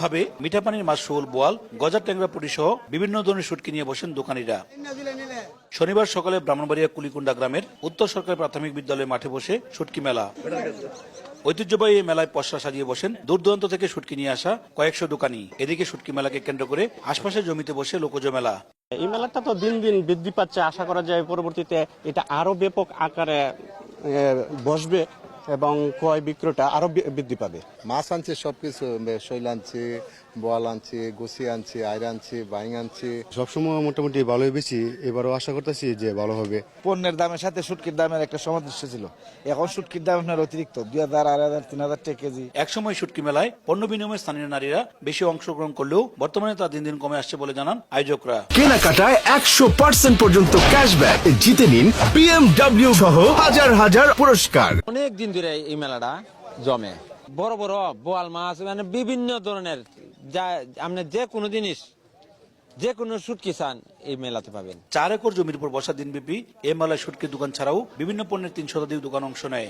ভাবে মিঠা পানির মাছ শোল বোয়াল, গজার ট্যাংরা পুটি সহ বিভিন্ন ধরনের শুটকি নিয়ে বসেন দোকানিরা। শনিবার সকালে ব্রাহ্মণবাড়িয়া কুলিকুন্ডা গ্রামের উত্তর সরকারি প্রাথমিক বিদ্যালয়ের মাঠে বসে শুটকি মেলা। ঐতিহ্যবাহী এই মেলায় পশরা সাজিয়ে বসেন দূর দূরান্ত থেকে শুটকি নিয়ে আসা কয়েকশো দোকানি। এদিকে শুটকি মেলাকে কেন্দ্র করে আশপাশের জমিতে বসে লোকজ মেলা। এই মেলাটা তো দিন দিন বৃদ্ধি পাচ্ছে, আশা করা যায় পরবর্তীতে এটা আরও ব্যাপক আকারে বসবে। এবং ক্রয় বিক্রয়টা আরও বৃদ্ধি পাবে। মাছ আনছি সবকিছু শৈল আনছে বোয়াল আনছে গুছি আনছে আইর আনছে বাইং আনছে। সবসময় মোটামুটি ভালোই বেশি এবারও আশা করতেছি যে ভালো হবে। পণ্যের দামের সাথে শুটকির দামের একটা সামঞ্জস্য ছিল। এখন শুটকির দাম আপনার অতিরিক্ত দুই হাজার আড়াই হাজার তিন হাজার টাকা কেজি। একসময় শুটকি মেলায় পণ্য বিনিময়ে স্থানীয় নারীরা বেশি অংশগ্রহণ করলেও বর্তমানে তা দিন দিন কমে আসছে বলে জানান আয়োজকরা। কেনাকাটায় একশো পার্সেন্ট পর্যন্ত ক্যাশব্যাক। জিতে নিন বিএমডব্লিউ সহ হাজার হাজার পুরস্কার। অনেক দিন ধরে এই মেলাটা জমে। বড় বড় বোয়াল মাছ মানে বিভিন্ন ধরনের, যা আপনি যে কোনো জিনিস, যে কোনো সুটকি চান, এই মেলাতে পাবেন। চার একর জমির উপর বসা দিনব্যাপী এ মেলায় সুটকি দোকান ছাড়াও বিভিন্ন পণ্যের তিন শতাধিক দোকান অংশ নেয়।